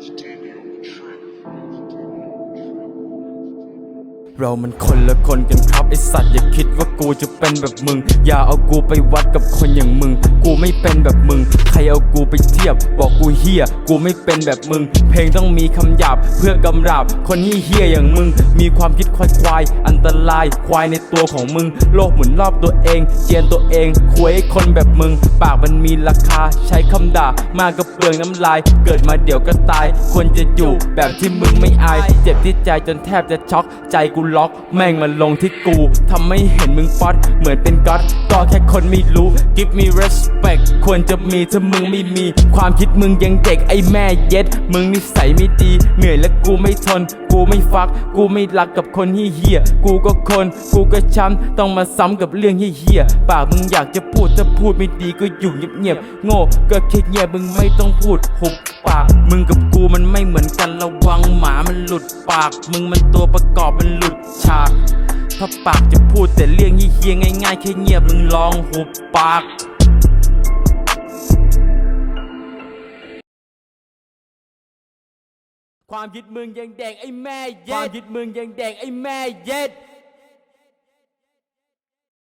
Standing. เรามันคนละคนกันครับไอสัตว์อย่าคิดว่ากูจะเป็นแบบมึง อย่าเอากูไปวัดกับคนอย่างมึง กูไม่เป็นแบบมึง ใครเอากูไปเทียบ บอกกูเฮียกูไม่เป็นแบบมึง เพลงต้องมีคำหยาบเพื่อกำราบ คนที่เฮียอย่างมึง มีความคิดควายควายอันตรายควายในตัวของมึง โลกหมุนรอบตัวเอง เจียนตัวเองควยคนแบบมึง ปากมันมีราคาใช้คำด่ามากับเปลืองน้ำลาย เกิดมาเดี๋ยวก็ตายควรจะอยู่แบบที่มึงไม่อาย เจ็บที่ใจจนแทบจะช็อกใจกูล็อก แม่งมันลงที่กูทำให้เห็นมึงป๊อตเหมือนเป็นก๊อตก็แค่คนไม่รู้ give me respect ควรจะมีถ้ามึงไม่มี ความคิดมึงยังเด็กไอ้แม่เย็ด มึงนิสัยไม่ดี เหนื่อยและกูไม่ทน กูไม่ฟัก กูไม่รักกับคนเฮี้ยกูก็คน กูก็ช้ำต้องมาซ้ำกับเรื่องเฮี้ยปากมึงอยากจะพูดถ้าพูดไม่ดีก็อยู่เงียบๆโง่ก็แค่เงียบมึงไม่ต้องพูดหุบปาก มึงกับกูมันไม่เหมือนกันระวัง หลุดปาก มึงมันตัวประกอบมันหลุดฉาก ถ้าปากจะพูดแต่เลี่ยงเฮียง่ายๆแค่เงียบมึงลองหุบปากความคิดมึงยังแดงไอ้แม่เย็ดความคิดมึงยังแดงไอ้แม่เย็ด